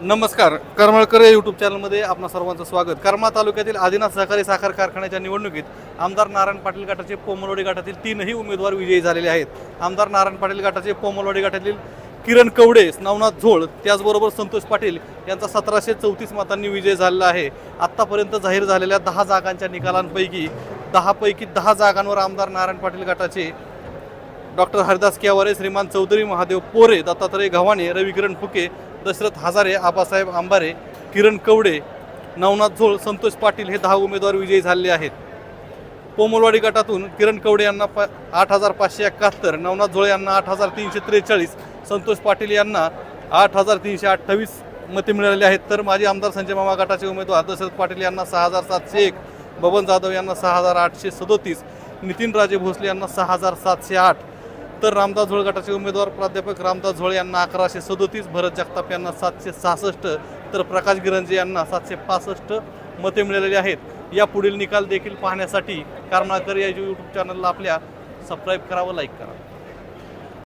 नमस्कार करमळकर या यूट्यूब चॅनलमध्ये आपणा सर्वांचं स्वागत. करमाळा तालुक्यातील आदिनाथ सहकारी साखर कारखान्याच्या निवडणुकीत आमदार नारायण पाटील गटाचे पोमलवाडी गटातील तीनही उमेदवार विजयी झालेले आहेत. आमदार नारायण पाटील गटाचे पोमलवाडी गटातील किरण कवडे नवनाथ झोळ त्याचबरोबर संतोष पाटील यांचा सतराशे चौतीस मतांनी विजय झालेला आहे. आत्तापर्यंत जाहीर झालेल्या दहा जागांच्या निकालांपैकी दहापैकी दहा जागांवर आमदार नारायण पाटील गटाचे डॉक्टर हरिदास केवारे श्रीमान चौधरी महादेव पोरे दत्तात्रय गव्हाणे रविकिरण फुके दशरथ हजारे आबासाहेब आंबारे किरण कवडे नवनाथ झोळ संतोष पाटील हे दहा उमेदवार विजयी झाले आहेत. कोमलवाडी गटातून किरण कवडे यांना पा आठ हजार पाचशे एकाहत्तर नवनाथ झोळे यांना आठ हजार तीनशे त्रेचाळीस संतोष पाटील यांना आठ हजार तीनशे अठ्ठावीस मते मिळालेली आहेत. तर माजी आमदार संजय मामा गटाचे उमेदवार दशरथ पाटील यांना सहा हजार सातशे एक बबन जाधव यांना सहा हजार आठशे सदोतीस नितीन राजे भोसले यांना सहा हजार सातशे आठ तर रामदास झोळ गटाचे उमेदवार प्राध्यापक रामदास झोळ यांना अकराशे सदोतीस भरत जगताप यांना सातशे सहासष्ट तर प्रकाश गिरंजे यांना सातशे पासष्ट मते मिळालेली आहेत. या पुढील निकाल देखील पाहण्यासाठी कारणाकर या यूट्यूब चॅनलला आपल्या सबस्क्राईब करा व लाईक करा.